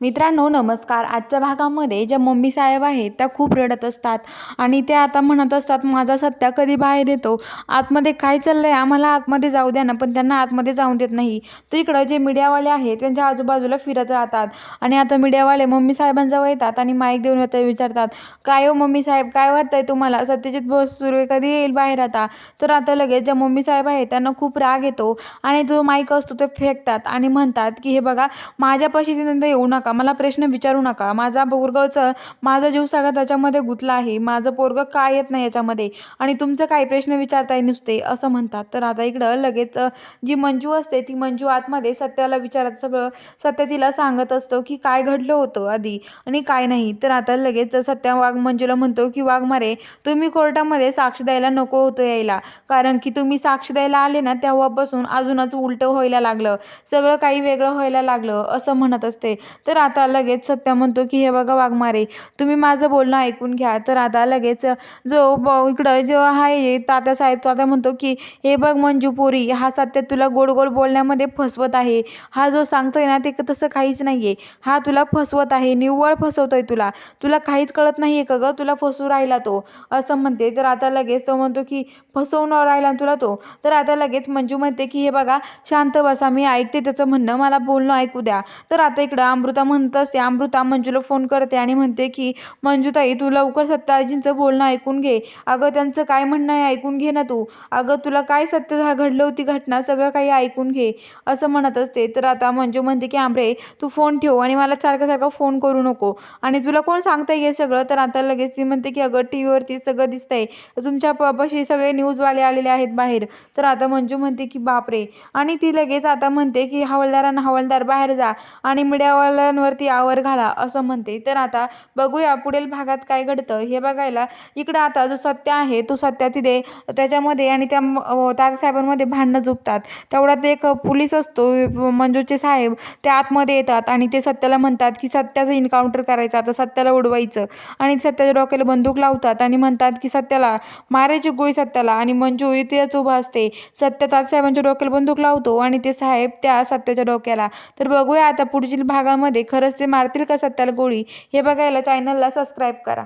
मित्रांनो नमस्कार. आजच्या भागामध्ये ज्या मम्मी साहेब आहेत त्या खूप रडत असतात आणि त्या आता म्हणत असतात माझा सत्या कधी बाहेर येतो? आतमध्ये काय चाललं आहे आम्हाला आतमध्ये जाऊ द्या ना पण त्यांना आतमध्ये जाऊ देत नाही. तर इकडं जे मीडियावाले आहेत त्यांच्या आजूबाजूला फिरत राहतात आणि आता मीडियावाले मम्मी साहेबांजवळ येतात आणि माईक देऊन येतात विचारतात काय हो मम्मी साहेब? काय वाटतंय तुम्हाला? सत्यजित बोस सुरू कधी येईल बाहेर आता? तर आता लगेच ज्या मम्मी साहेब आहेत त्यांना खूप राग येतो आणि जो माईक असतो तो फेकतात आणि म्हणतात की हे बघा माझ्यापाशी तिथं येऊ नका. मला प्रश्न विचारू नका. माझा पोरगाचं माझा जीव सगळा त्याच्यामध्ये गुंतला आहे. माझं पोरगं काय येत नाही याच्यामध्ये? आणि तुमचं काय प्रश्न विचारताय नुसते? असं म्हणतात. तर आता इकडं लगेच जी मंजू असते ती मंजू आतमध्ये सत्याला विचारत सगळं सत्य तिला सांगत असतो की काय घडलं होतं आधी आणि काय नाही. तर आता लगेच सत्या वाघ मंजूला म्हणतो की वाघ मारे तुम्ही कोर्टामध्ये साक्ष द्यायला नको होतं यायला. कारण की तुम्ही साक्ष द्यायला आले ना तेव्हापासून अजूनच उलटं व्हायला लागलं. सगळं काही वेगळं व्हायला लागलं असं म्हणत असते. तर आता लगेच सत्या म्हणतो की हे बघा वाघमारे तुम्ही माझं बोलणं ऐकून घ्या. तर आता लगेच जो ब इकडं जो आहे तात्यासाहेब तात्या म्हणतो की हे बघ मंजू पोरी हा सत्य तुला गोड गोड बोलण्यामध्ये फसवत आहे. हा जो सांगतोय ना ते तसं काहीच नाही आहे हा तुला फसवत आहे निव्वळ फसवतोय तुला. तुला काहीच कळत नाही आहे का गं? तुला फसू राहिला तो. असं म्हणते. तर आता लगेच तो म्हणतो की फसवून राहिला तुला तो. तर आता लगेच मंजू म्हणते की हे बघा शांत बसा मी ऐकते त्याचं म्हणणं. मला बोलणं ऐकू द्या. तर आता इकडं अमृता म्हणत असते अमृता मंजूला फोन करते आणि म्हणते की मंजूताई तू लवकर सत्याजींचं बोलणं ऐकून घे. अगं त्यांचं काय म्हणणं आहे ऐकून घे ना तू. अगं तुला काय सत्य घडलं होती घटना सगळं काही ऐकून घे. असं म्हणत असते तर आता मंजू म्हणते की आंबरे तू फोन ठेव आणि मला सारखं सारखं फोन करू नको. आणि तुला कोण सांगता हे सगळं? तर आता लगेच ती म्हणते की अगं टी व्हीवरती सगळं दिसतंय. तुमच्या पशी सगळे न्यूजवाले आलेले आहेत बाहेर. तर आता मंजू म्हणते की बापरे. आणि ती लगेच आता म्हणते की हवालदारांना हवालदार बाहेर जा आणि मीडियावाल्यांवरती आवर घाला असं म्हणते. तर आता बघूया पुढील भागात काय घडतं. हे बघायला इकडं आता जो सत्य आहे तो सत्या तिथे त्याच्यामध्ये आणि त्या तारसाहेबांमध्ये भांडणं झुपतात. तेवढ्यात एक पोलीस असतो मंजूचे साहेब. ते आतमध्ये येतात आणि ते सत्याला म्हणतात की सत्याचं इन्काउंटर करायचं आता सत्याला उडवायचं. आणि सत्याच्या डोक्याला बंदूक लावतात आणि म्हणतात की सत्याला मारायची गोळी सत्याला आणि मंजू इथेच उभा असते. सत्य तारसाहेबांच्या डोक्याला बंदूक लावतो आणि ते साहेब त्या सत्याच्या डोक्याला. तर बघूया आता पुढील भागामध्ये खरंच ते मारतील का सत्याला गोळी? हे बघायला चॅनलला सबस्क्राईब करा.